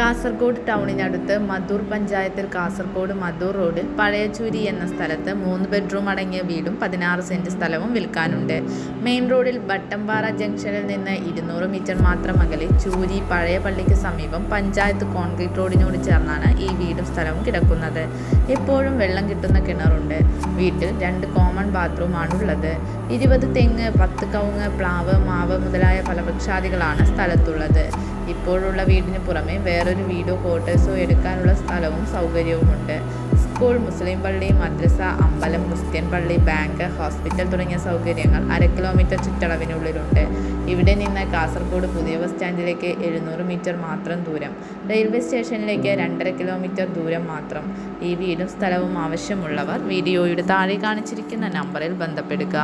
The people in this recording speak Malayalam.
കാസർഗോഡ് ടൗണിനടുത്ത് മധൂർ പഞ്ചായത്തിൽ കാസർഗോഡ് മധൂർ റോഡിൽ പഴയച്ചൂരി എന്ന സ്ഥലത്ത് മൂന്ന് ബെഡ്റൂം അടങ്ങിയ വീടും പതിനാറ് സെന്റ് സ്ഥലവും വിൽക്കാനുണ്ട്. മെയിൻ റോഡിൽ ബട്ടംപാറ ജംഗ്ഷനിൽ നിന്ന് ഇരുന്നൂറ് മീറ്റർ മാത്രം അകലെ ചൂരി പഴയ പള്ളിക്ക് സമീപം പഞ്ചായത്ത് കോൺക്രീറ്റ് റോഡിനോട് ചേർന്നാണ് ഈ വീടും സ്ഥലവും കിടക്കുന്നത്. എപ്പോഴും വെള്ളം കിട്ടുന്ന കിണറുണ്ട്. വീട്ടിൽ രണ്ട് കോമൺ ബാത്റൂമാണ് ഉള്ളത് ഇരുപത് തെങ്ങ് പത്ത് കവുങ്ങ് പ്ലാവ് മാവ് മുതലായ ഫലവൃക്ഷാദികളാണ് സ്ഥലത്തുള്ളത്. ഇപ്പോഴുള്ള വീടിന് പുറമെ വേറൊരു വീടോ ക്വാർട്ടേഴ്സോ എടുക്കാനുള്ള സ്ഥലവും സൗകര്യവുമുണ്ട്. സ്കൂൾ മുസ്ലിം പള്ളി മദ്രസ അമ്പലം ക്രിസ്ത്യൻ പള്ളി ബാങ്ക് ഹോസ്പിറ്റൽ തുടങ്ങിയ സൗകര്യങ്ങൾ അര കിലോമീറ്റർ ചുറ്റളവിനുള്ളിലുണ്ട്. ഇവിടെ നിന്ന് കാസർഗോഡ് പുതിയ ബസ് സ്റ്റാൻഡിലേക്ക് എഴുന്നൂറ് മീറ്റർ മാത്രം ദൂരം. റെയിൽവേ സ്റ്റേഷനിലേക്ക് രണ്ടര കിലോമീറ്റർ ദൂരം മാത്രം. ഈ വീടും സ്ഥലവും ആവശ്യമുള്ളവർ വീഡിയോയുടെ താഴെ കാണിച്ചിരിക്കുന്ന നമ്പറിൽ ബന്ധപ്പെടുക.